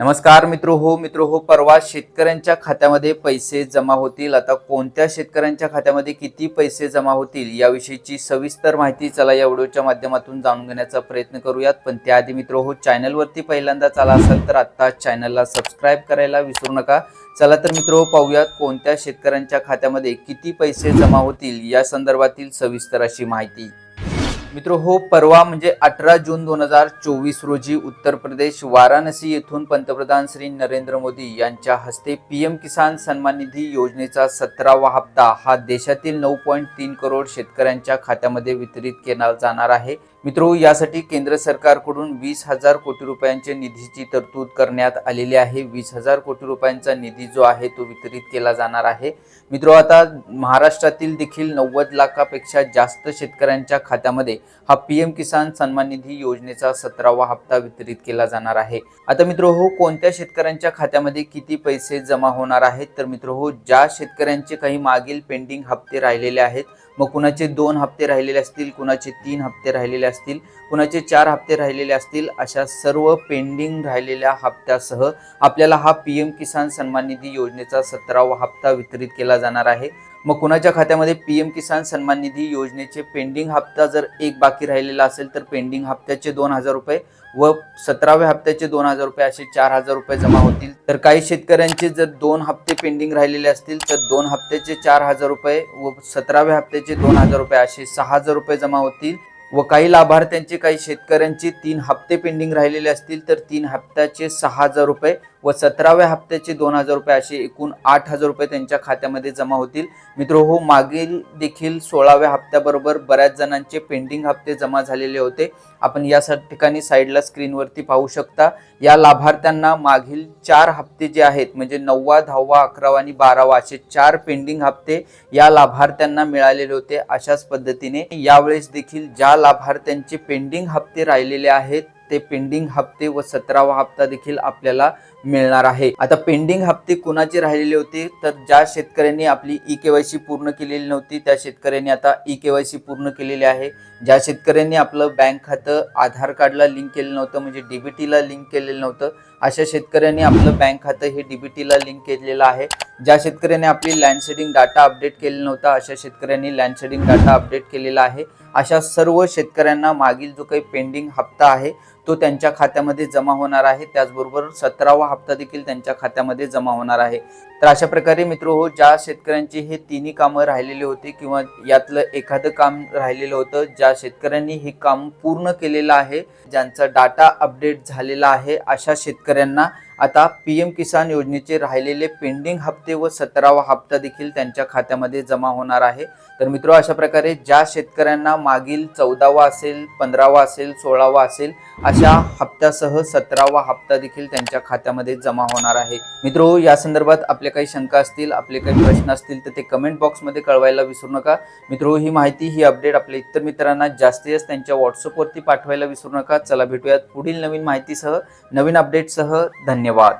नमस्कार मित्र हो मित्र हो परवा शेतकऱ्यांच्या खात्यामध्ये पैसे जमा होतील. आता कोणत्या शेतकऱ्यांच्या खात्यामध्ये किती पैसे जमा होतील याविषयीची सविस्तर माहिती चला या व्हिडिओच्या माध्यमातून जाणून घेण्याचा प्रयत्न करूयात. पण त्याआधी मित्र हो चॅनलवरती पहिल्यांदा आला असाल तर आत्ता चॅनलला सबस्क्राईब करायला विसरू नका. चला तर मित्र हो पाहूयात कोणत्या शेतकऱ्यांच्या खात्यामध्ये किती पैसे जमा होतील या संदर्भातील सविस्तर अशी माहिती. मित्र हो परवा म्हणजे अठरा जून दोन हजार चोवीस रोजी उत्तर प्रदेश वाराणसी येथून पंतप्रधान श्री नरेंद्र मोदी यांच्या हस्ते पीएम किसान सन्मान निधी योजनेचा सतरावा हप्ता हा देशातील नऊ पॉईंट तीन करोड शेतकऱ्यांच्या खात्यामध्ये वितरित केला जाणार आहे. मित्रो यासाठी केंद्र सरकारकडून वीस हजार कोटी रुपयांच्या निधीची तरतूद करण्यात आलेली आहे. वीस हजार कोटी रुपयांचा निधी जो आहे तो वितरित केला जाणार आहे. मित्रो आता महाराष्ट्रातील देखील नव्वद लाखापेक्षा जास्त शेतकऱ्यांच्या खात्यामध्ये हा पीएम किसान सन्मान निधी योजनेचा सतरावा हप्ता वितरित केला जाणार आहे. आता मित्र हो कोणत्या शेतकऱ्यांच्या खात्यामध्ये किती पैसे जमा होणार आहेत? तर मित्र हो ज्या शेतकऱ्यांचे काही मागील पेंडिंग हप्ते राहिलेले आहेत मग कुणाचे दोन हप्ते राहिलेले असतील कुणाचे तीन हप्ते राहिलेले असतील कुणाचे चार हप्ते राहिलेले असतील अशा सर्व पेंडिंग राहिलेल्या हप्त्यासह आपल्याला हा पी एम किसान सन्मान निधी योजनेचा सतरावा हप्ता वितरित केला जाणार आहे. मग कुणाच्या खात्यामध्ये पी एम किसान सन्मान निधी योजनेचे पेंडिंग हप्ता जर एक बाकी राहिलेला असेल तर पेंडिंग हप्त्याचे दोन हजार रुपये व सतराव्या हप्त्याचे दोन हजार रुपये असे चार हजार रुपये जमा होतील. तर काही शेतकऱ्यांचे जर दोन हप्ते पेंडिंग राहिलेले असतील तर दोन हप्त्याचे चार हजार रुपये व सतराव्या हप्त्याचे दोन हजार रुपये असे सहा हजार रुपये जमा होतील. व काही लाभार्थ्यांचे काही शेतकऱ्यांचे तीन हप्ते पेंडिंग राहिलेले असतील तर तीन हप्त्याचे सहा हजार रुपये व सतराव्या हप्त्याचे दोन हजार रुपये असे एकूण आठ हजार रुपये त्यांच्या खात्यामध्ये जमा होतील. मित्र हो मागील देखील सोळाव्या हप्त्याबरोबर बऱ्याच जणांचे पेंडिंग हप्ते जमा झालेले होते. आपण या ठिकाणी साईडला स्क्रीनवरती पाहू शकता. या लाभार्थ्यांना मागील चार हप्ते जे आहेत म्हणजे नववा दहावा अकरावा आणि बारावा असे चार पेंडिंग हप्ते या लाभार्थ्यांना मिळालेले होते अशाच पद्धतीने. यावेळेस देखील ज्या लाभार्थ्यांचे पेंडिंग हप्ते राहिलेले आहेत. ते पेंडिंग हप्ते व सतरावा हप्ता देखील आपल्याला मिळणार आहे. आता पेंडिंग हप्ते कुणाचे राहिलेले होते? तर ज्या शेतकऱ्यांनी आपली ई केवायसी पूर्ण केलेली नव्हती त्या शेतकऱ्यांनी आता ई केवायसी पूर्ण केलेली आहे. ज्या शेतकऱ्यांनी आपलं बँक खातं आधार कार्डला लिंक केलेलं नव्हतं म्हणजे डीबीटीला लिंक केलेलं नव्हतं अशा शेतकऱ्यांनी आपलं बँक खातं हे डीबीटीला लिंक केलेलं आहे. ज्या शेतकऱ्यांनी आपली लँडसेडिंग डाटा अपडेट केलेला नव्हता अशा शेतकऱ्यांनी लँडसेडिंग डाटा अपडेट केलेला आहे. अशा सर्व शेतकऱ्यांना मागील जो काही पेंडिंग हप्ता आहे तो त्यांच्या खात्यामध्ये जमा होणार आहे. त्याचबरोबर सतरावा हप्ता देखील त्यांच्या खात्यामध्ये जमा होणार आहे. तर अशा प्रकारे मित्र हो ज्या शेतकऱ्यांची हे तिन्ही कामं राहिलेली होती किंवा यातलं एखादं काम राहिलेलं होतं ज्या शेतकऱ्यांनी हे काम पूर्ण केलेलं आहे ज्यांचा डाटा अपडेट झालेला आहे अशा शेतकऱ्यांना आता पी एम किसान योजनेचे राहिलेले पेंडिंग हप्ते व सतरावा हप्ता देखील त्यांच्या खात्यामध्ये जमा होणार आहे. तर मित्र हो, अशा प्रकारे ज्या शेतकऱ्यांना मागील चौदावा असेल पंधरावा असेल सोळावा असेल अशा हप्त्यासह सतरावा हप्ता देखील त्यांच्या खात्यामध्ये जमा होणार आहे. मित्र हो, या संदर्भात आपल्या काही शंका असतील आपले काही प्रश्न असतील तर ते कमेंट बॉक्समध्ये कळवायला विसरू नका. मित्रो ही माहिती ही अपडेट आपल्या इतर मित्रांना जास्तीत जास्त त्यांच्या व्हॉट्सअपवरती पाठवायला विसरू नका. चला भेटूयात पुढील नवीन माहितीसह नवीन अपडेटसह धन्यवाद.